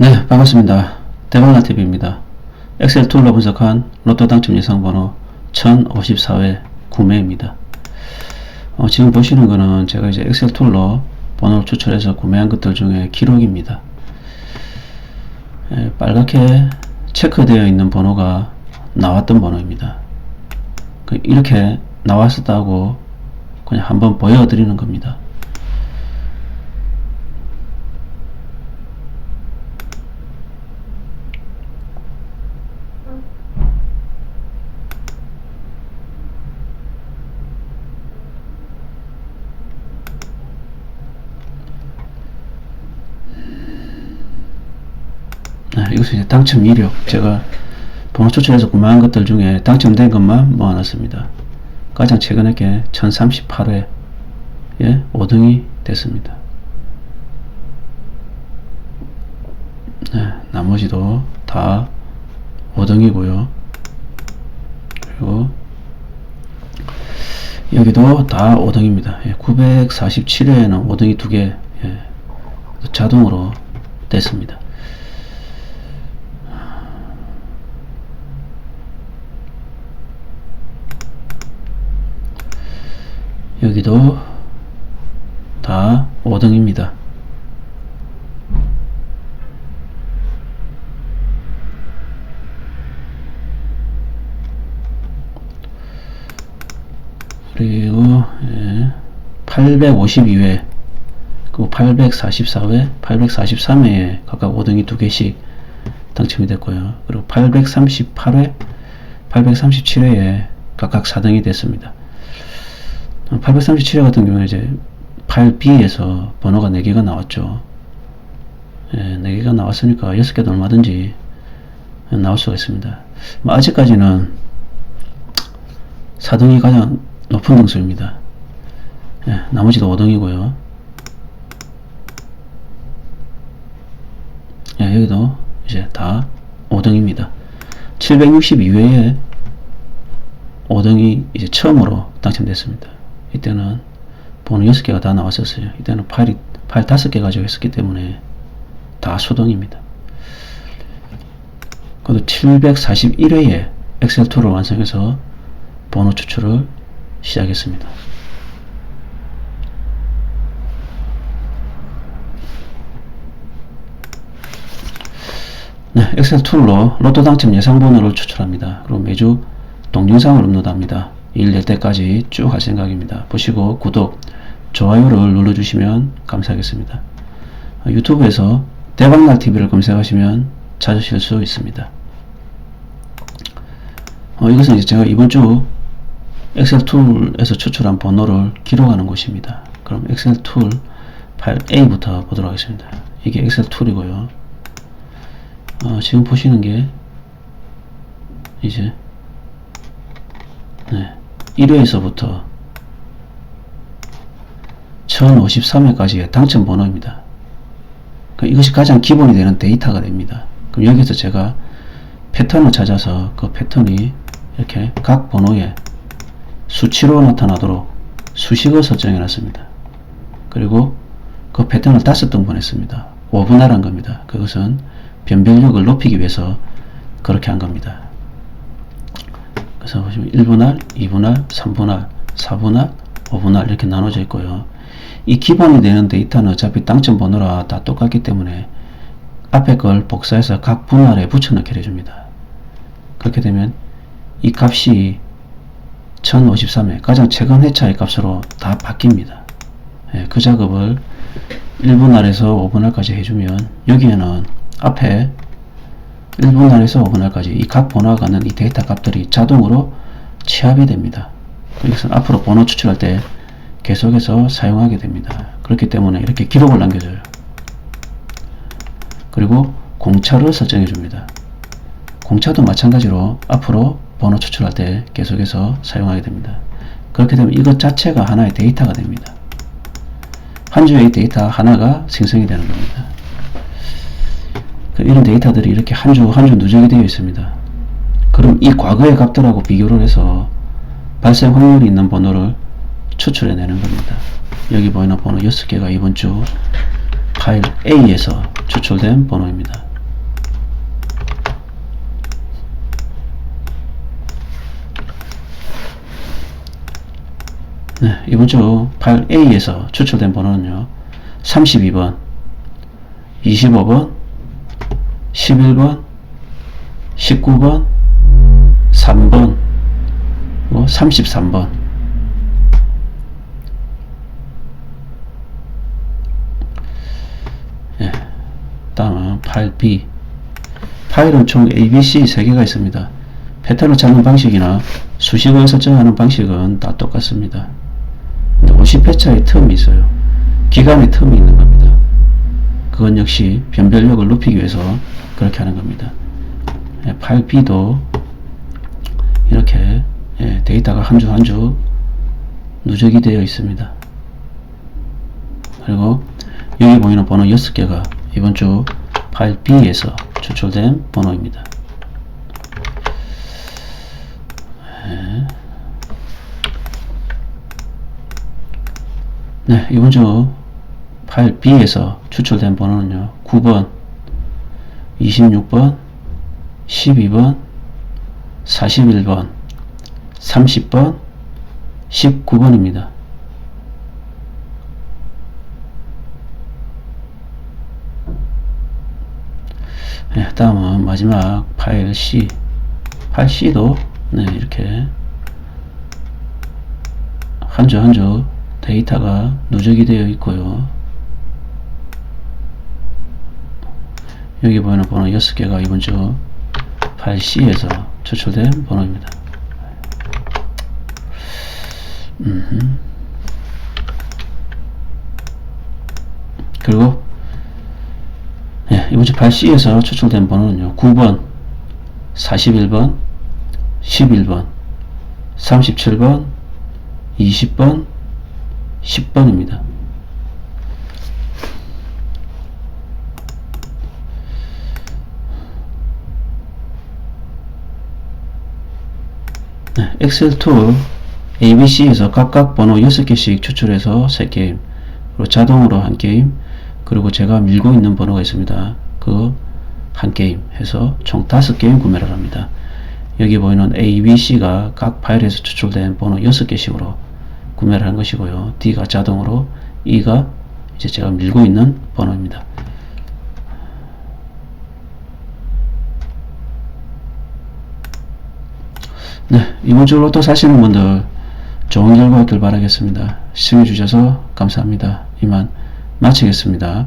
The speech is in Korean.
네, 반갑습니다. 대박나TV입니다. 엑셀 툴로 분석한 로또 당첨 예상 번호 1054회 구매입니다. 어, 지금 보시는 거는 제가 이제 엑셀 툴로 번호를 추출해서 구매한 것들 중에 기록입니다. 예, 빨갛게 체크되어 있는 번호가 나왔던 번호입니다. 그 이렇게 나왔었다고 그냥 한번 보여드리는 겁니다. 네, 이것은 이제 당첨 이력. 제가 번호 추출해서 구매한 것들 중에 당첨된 것만 모아놨습니다. 가장 최근에 게 1038회 예, 5등이 됐습니다. 네, 나머지도 다 5등이고요. 그리고 여기도 다 5등입니다. 예, 947회에는 5등이 2개 예, 자동으로 됐습니다. 여기도 다 5등입니다. 그리고 예, 852회 그리고 844회 843회에 각각 5등이 2개씩 당첨이 됐고요. 그리고 838회 837회에 각각 4등이 됐습니다. 837회 같은 경우는 이제 8B에서 번호가 4개가 나왔죠. 예, 4개가 나왔으니까 6개도 얼마든지 나올 수가 있습니다. 뭐 아직까지는 4등이 가장 높은 등수입니다. 예, 나머지도 5등이고요. 예, 여기도 이제 다 5등입니다. 762회에 5등이 이제 처음으로 당첨됐습니다. 이때는 번호 6개가 다 나왔었어요. 이때는 파일이, 파일 5개 가지고 했었기 때문에 다 수동입니다. 그래도 741회에 엑셀 툴을 완성해서 번호 추출을 시작했습니다. 네, 엑셀 툴로 로또 당첨 예상 번호를 추출합니다. 그럼 매주 동영상을 업로드합니다. 일 낼 때까지 쭉 할 생각입니다. 보시고 구독, 좋아요를 눌러주시면 감사하겠습니다. 유튜브에서 대박날 TV를 검색하시면 찾으실 수 있습니다. 어, 이것은 이제 제가 이번 주 엑셀 툴에서 추출한 번호를 기록하는 곳입니다. 그럼 엑셀 툴 파일 A부터 보도록 하겠습니다. 이게 엑셀 툴이고요. 어, 지금 보시는 게 이제 네, 1회에서부터 1053회까지의 당첨 번호입니다. 그러니까 이것이 가장 기본이 되는 데이터가 됩니다. 그럼 여기서 제가 패턴을 찾아서 그 패턴이 이렇게 각 번호에 수치로 나타나도록 수식을 설정해 놨습니다. 그리고 그 패턴을 다섯 등분 했습니다. 5분할한 겁니다. 그것은 변별력을 높이기 위해서 그렇게 한 겁니다. 그래서 보시면 1분할, 2분할, 3분할, 4분할, 5분할 이렇게 나눠져 있고요. 이 기본이 되는 데이터는 어차피 당첨 번호라 다 똑같기 때문에 앞에 걸 복사해서 각 분할에 붙여넣기 해줍니다. 그렇게 되면 이 값이 1053회 가장 최근 회차의 값으로 다 바뀝니다. 예, 그 작업을 1분할에서 5분할까지 해주면 여기에는 앞에 1분할에서 5분할까지 이 각 번호가 갖는 이 데이터 값들이 자동으로 취합이 됩니다. 이것은 앞으로 번호 추출할 때 계속해서 사용하게 됩니다. 그렇기 때문에 이렇게 기록을 남겨줘요. 그리고 공차를 설정해 줍니다. 공차도 마찬가지로 앞으로 번호 추출할 때 계속해서 사용하게 됩니다. 그렇게 되면 이것 자체가 하나의 데이터가 됩니다. 한 주의 데이터 하나가 생성이 되는 겁니다. 이런 데이터들이 이렇게 한줄한줄 누적이 되어 있습니다. 그럼 이 과거의 값들하고 비교를 해서 발생 확률이 있는 번호를 추출해내는 겁니다. 여기 보이는 번호 6개가 이번 주 파일 A에서 추출된 번호입니다. 네, 이번 주 파일 A에서 추출된 번호는요. 32번, 25번, 11번, 19번, 3번, 뭐 33번. 예. 다음은 8B. 파일은 총 ABC 3개가 있습니다. 패턴을 찾는 방식이나 수식을 설정하는 방식은 다 똑같습니다. 근데 50회차의 텀이 있어요. 기간의 텀이 있는 겁니다. 그건 역시 변별력을 높이기 위해서 그렇게 하는 겁니다. 예, 파일 B도 이렇게 예, 데이터가 한주 한 주 누적이 되어 있습니다. 그리고 여기 보이는 번호 6개가 이번 주 파일 B에서 추출된 번호입니다. 네, 이번 주 파일 B에서 추출된 번호는요. 9번, 26번, 12번, 41번, 30번, 19번입니다. 네, 다음은 마지막 파일 C. 파일 C도 네, 이렇게 한주한주 데이터가 누적이 되어 있고요. 여기 보이는 번호 6개가 이번 주 파일 C에서 추출된 번호입니다. 음흠. 그리고 예, 이번 주 파일 C에서 추출된 번호는요. 9번, 41번, 11번, 37번, 20번, 10번입니다. 네, 엑셀 툴 ABC에서 각각 번호 6개씩 추출해서 3게임 그리고 자동으로 한 게임 그리고 제가 밀고 있는 번호가 있습니다. 그 한 게임 해서 총 5게임 구매를 합니다. 여기 보이는 A, B, C가 각 파일에서 추출된 번호 6개씩으로 구매를 한 것이고요. D가 자동으로, E가 이제 제가 밀고 있는 번호입니다. 네, 이번 주 로또 사시는 분들 좋은 결과 있길 바라겠습니다. 시청해 주셔서 감사합니다. 이만 마치겠습니다.